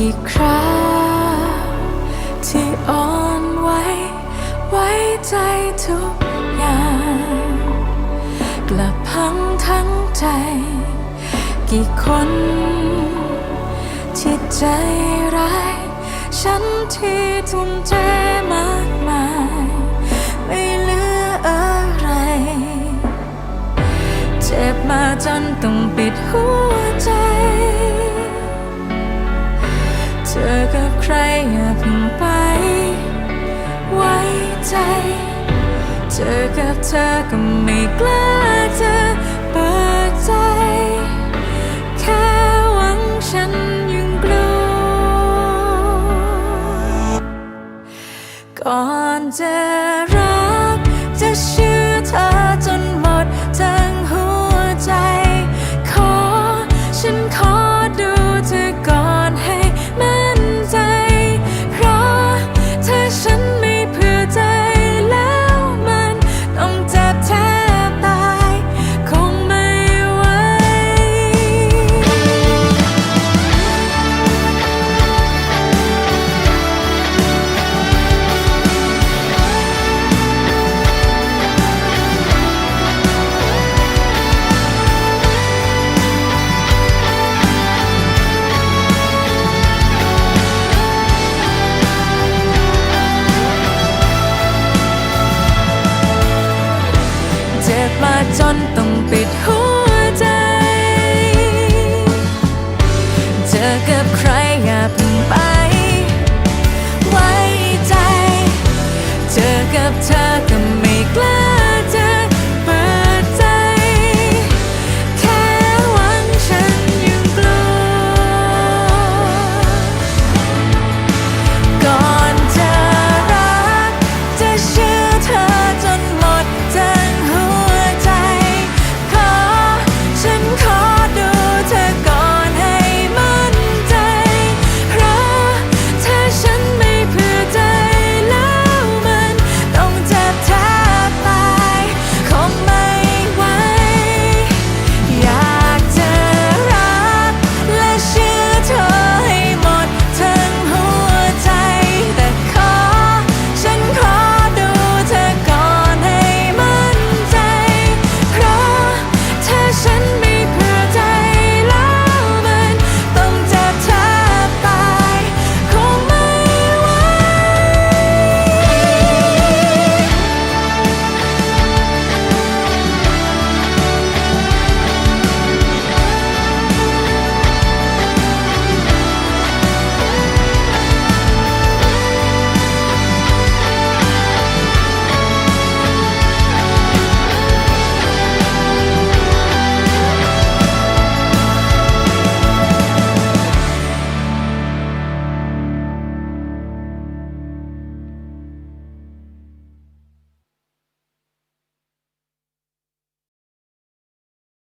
กี่ครั้งที่อ่อนไหวไว้ใจทุกอย่าง กลับพังทั้งใจ กี่คนที่ใจร้าย ฉันที่ทุ่มเทมากมาย ไม่เหลืออะไร เจ็บมาจนต้องปิดหัว จเธอกับใครอย่าเพิ่งไป ไว้ใจ เจอกับเธอก็ไม่กล้าจะเปิดใจ แค่หวังฉันยังกลัว ก่อนจะรั ต้องปิดหัวใจ เจอกับใครอย่าง